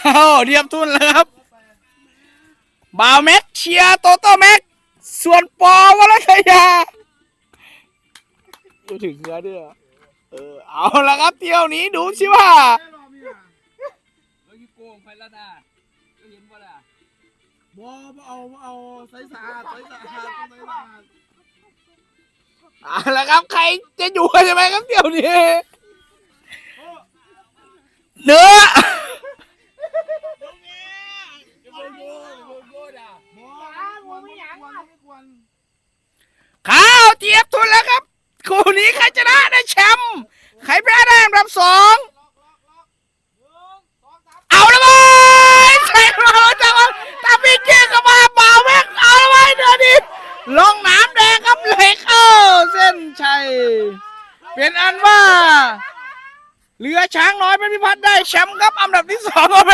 เข้าเทียบทุนแล้วครับบ่าวแม็กเชียร์โตโต้แม็กส่วนปอวรัชยาดูถึงเนื้อด้วยเหรอเออเอาละครับเที่ยวนี้ดูสิว่าเฮ้ยโกงไปแล้วนะก็เห็นว่าล่ะบอเอาเอาใส่สะอาดใส่สะอาดใส่สะอาดเอาละครับใครจะอยู่ใช่ไหมครับเที่ยวนี้เนื้อ โกงโกงโกงอะ บอไม่อยากไม่ควร ข้าเทียบทุนแล้วครับคู่นี้ใครชนะได้แชมป์ใครแพ้ได้อันดับสองเอาละเว้ยใช่เราจังหวะตาพี่เจ๊ก็มาเบาแม็กเอาละไว้ยเดี๋ยวนี้ลงน้ำแดงครับเลยเข้าเส้นชัยเป็นอันว่าเรือช้างน้อยเป็นพิพัฒน์ได้แชมป์ครับอันดับที่สองเอาไป